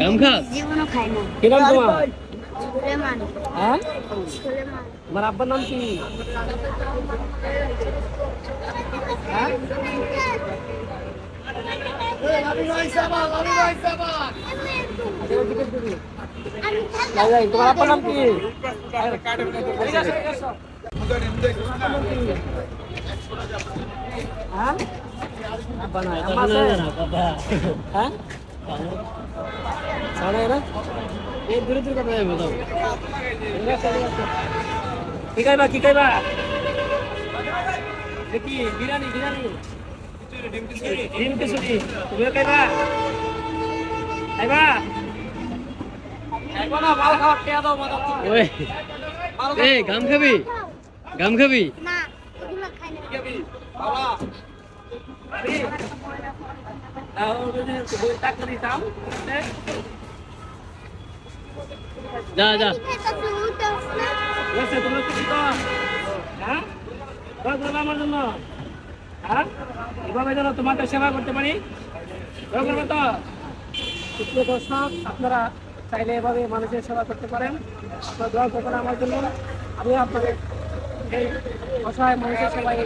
গাম খাস? জীবনও খাই না। কি নাম তোমার? সুলেমান। হ্যাঁ? সুলেমান। তোমার আব্বার নাম কি? হ্যাঁ? তোমার। আব্বার নাম কি? হ্যাঁ? ছাড়া এই দূরে দূরে কথা যাবে। কি খাইবা কি খাইবা? দেখি বিরিয়ানি বিরিয়ানি। ডিম খিচুড়ি তুমিও খাইবা? না গাম খাবি? গাম খাবি? না না। যা যা। উঠোস আমার জন্য। হ্যাঁ? তোমাদের সেবা করতে পারি। তো? আপনারা চাইলে এভাবে মানুষের সেবা করতে পারেন। আপনারা দোয়া করবেন আমার জন্য। আমি আপনাদের অসহায় মানুষের সেবায়